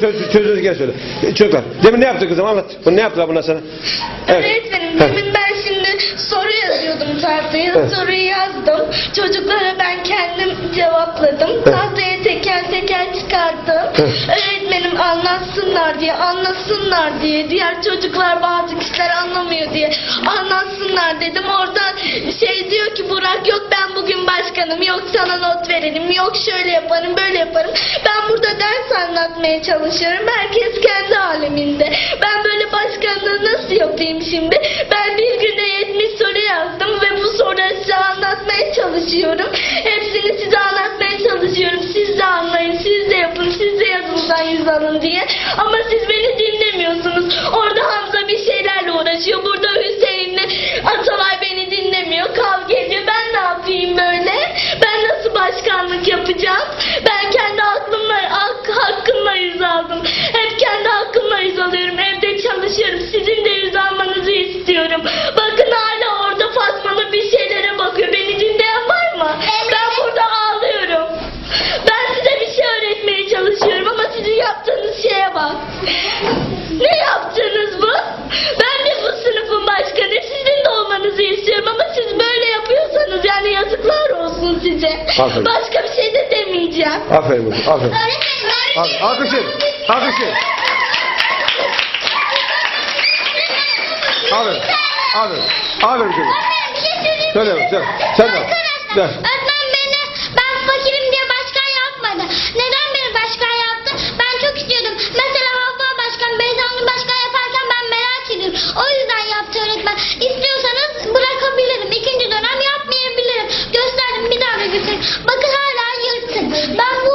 Çöz, çözdünüz gel söyle. E, Çocuklar demin ne yaptı kızım anlat. Bunu ne yaptılar bunlar sana? Öğretmenim Heh. demin ben şimdi soru yazıyordum tahtaya. Evet. Soruyu yazdım. Çocuklara ben kendim cevapladım. Tahtaya teker teker çıkarttım. Evet. Öğretmenim anlatsınlar diye, anlasınlar diye. Diğer çocuklar bazı kişiler anlamıyor diye anlatsınlar dedim. Oradan şey diyor ki Burak yok ben başkanım. Yok sana not verelim. Yok şöyle yaparım böyle yaparım. Ben burada ders anlatmaya çalışıyorum. Herkes kendi aleminde. Ben böyle başkanlığı nasıl yapayım şimdi? Ben bir günde 70 soru yazdım ve bu soruları size anlatmaya çalışıyorum. Hepsini size anlatmaya çalışıyorum. Siz de anlayın, siz de yapın, siz de yazıldan yüz alın diye. Ama siz beni dinlemiyorsunuz. Orada Ne yaptınız bu? Ben de bu sınıfın başkanı. Sizin de olmanızı istiyorum ama siz böyle yapıyorsanız yani yazıklar olsun size. Aferin. Başka bir şey de demeyeceğim. Aferin kızım aferin. Öğretmenim. Al- Alkışın. Alkışın. Aferin. Aferin. Aferin kızım. Söyle bakalım, söyle. Sen de al. De. Öğretmen beni ben O yüzden yaptı öğretmen. İstiyorsanız bırakabilirim. İkinci dönem yapmayabilirim. Gösterdim bir daha da göstereyim. Bakın hala yırtık. Ben bu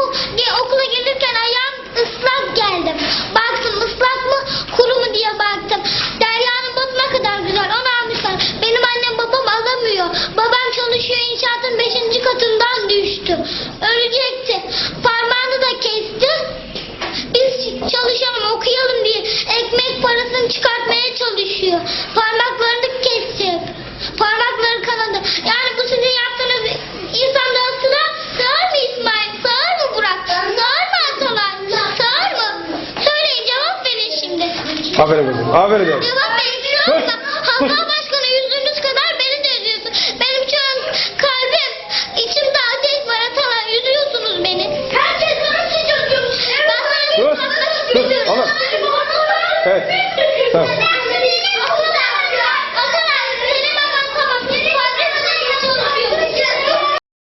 okula gelirken ayağım ıslak geldim. Baktım ıslak mı kuru mu diye baktım. Derya'nın botu ne kadar güzel onu almışlar. Benim annem babam alamıyor. Babam çalışıyor inşaatın 5. katından düştü. Ölecekti. Parmağını da kesti. Biz çalışalım okuyalım diye ekmek parasını çıkartmaya çalışıyor. Parmaklarını kesecek. Parmakları kanadı. Yani bu sizin yaptığınız insanda sığar, sığar mı İsmail? Sığar mı Burak? Sığar mı Atalay? Sığar mı? Söyleyin cevap verin şimdi. Aferin kızım. Aferin. Cevap verin. Sus, sus.